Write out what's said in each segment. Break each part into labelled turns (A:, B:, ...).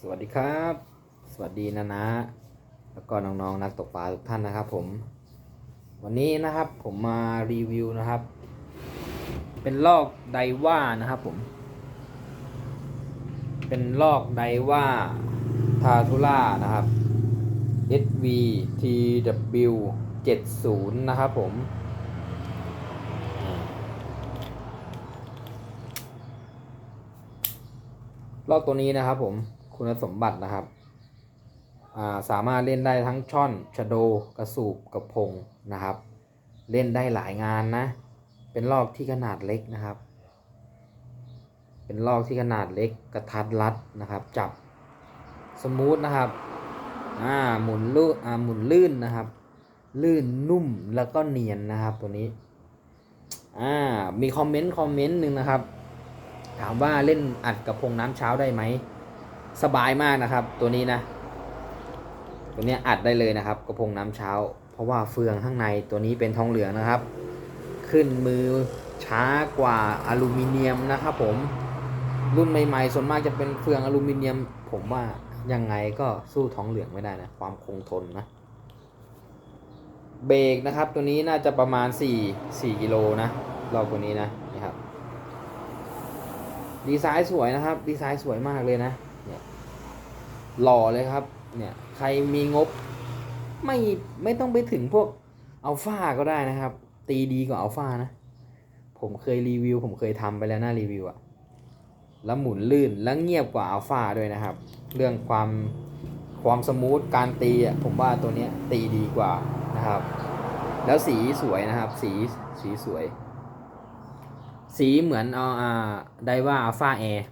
A: สวัสดีครับ สวัสดีนะนะ แล้วก็น้องๆนักตกปลาทุกท่านนะครับผม วันนี้นะครับผมมารีวิวนะครับ เป็นลอกไดว่านะครับผม เป็นลอกไดว่าทาทูล่านะครับ SV TW 70 นะครับผมลอกตัวนี้นะครับผม คุณสมบัตินะครับาสามารถเล่นได้ทั้งช่อนชะโดกระสูบกระพงนะครับ เล่นได้หลายงานนะ เป็นลอกที่ขนาดเล็กนะครับ เป็นลอกที่ขนาดเล็กกระทัดรัดนะครับ จับสมูทนะครับอ่าหมุนลื่นอ่าหมุนลื่นนะครับ ลื่นนุ่มแล้วก็เนียนนะครับตัวนี้อ่ามีคอมเมนต์คอมเมนต์หนึ่งนะครับ ถามว่าเล่นอัดกระพงน้ำเช้าได้ไหม สบายมากนะครับ ตัวนี้นะตัวนี้อัดได้เลยนะครับ กระพงน้ำเช้า เพราะว่าเฟืองข้างในตัวนี้เป็นทองเหลืองนะครับ ขึ้นมือช้ากว่าอลูมิเนียมนะครับ ผมรุ่นใหม่ๆส่วนมากจะเป็นเฟืองอลูมิเนียม ผมว่ายังไงก็สู้ทองเหลืองไม่ได้นะความคงทนนะ เบรกนะครับ ตัวนี้น่าจะประมาณ 4 4กิโลนะรอบตัวนี้นะนี่ครับดีไซน์สวยนะครับ ดีไซน์สวยมากเลยนะ เนี่ยหล่อเลยครับ เนี่ยใครมีงบไม่ไม่ต้องไปถึงพวกอัลฟาก็ได้นะครับ ตีดีกว่าอัลฟานะ ผมเคยรีวิว ผมเคยทำไปแล้วหน้ารีวิวอะแล้วหมุนลื่นแล้วเงียบกว่าอัลฟาด้วยนะครับ เรื่องความความสมูทการตีอะผมว่าตัวเนี้ยตีดีกว่านะครับ แล้วสีสวยนะครับ สีสีสวย สีเหมือนอ่าไดว่าอัลฟาแอร์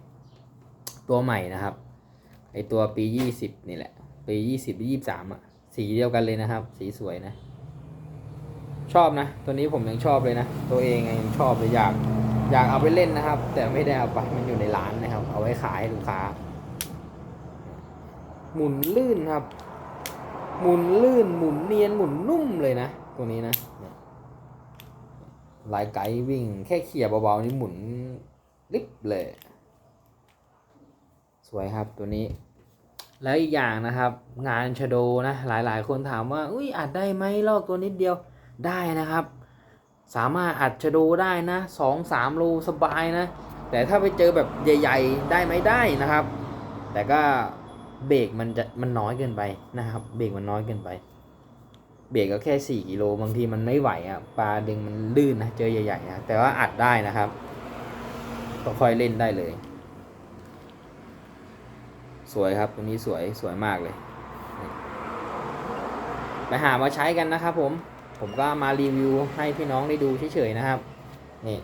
A: ตัวใหม่นะครับไอตัวปี20นี่แหละ ปี20หรือ23อะ สีเดียวกันเลยนะครับ สีสวยนะ ชอบนะ ตัวนี้ผมยังชอบเลยนะ ตัวเองยังชอบเลยอยากอยากเอาไปเล่นนะครับ แต่ไม่ได้เอาไปมันอยู่ในร้านนะครับ เอาไว้ขายให้ลูกค้า หมุนลื่นครับ หมุนลื่นหมุนเนียนหมุนนุ่มเลยนะ ตัวนี้นะลายไกด์วิ่งแค่เขี่ยเบาๆนี่หมุนลิบเลย วยครับตัวนี้ แล้วอีกอย่างนะครับ งานชโดนะหลายๆ คนถามว่าอุ้ยอัดได้ไหมลอกตัวนิดเดียวได้นะครับ สามารถอัดชโดได้นะสองสามโลสบายนะ แต่ถ้าไปเจอแบบใหญ่ ๆ ได้ไหมได้นะครับ แต่ก็เบรกมันจะมันน้อยเกินไปนะครับ เบรกมันน้อยเกินไป เบรกก็แค่ 4กิโลบางทีมันไม่ไหวอะปลาดึงมันลื่นนะเจอใหญ่ๆนะแต่ว่าอัดได้นะครับก็ค่อยเล่นได้เลย สวยครับ ตัวนี้สวยสวยมากเลย ไปหามาใช้กันนะครับผมผมก็มารีวิวให้พี่น้องได้ดูเฉยๆนะครับ นี่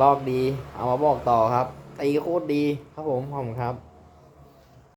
A: ลอกดี เอามาบอกต่อครับตีโคตรดีครับผมขอบคุณครับ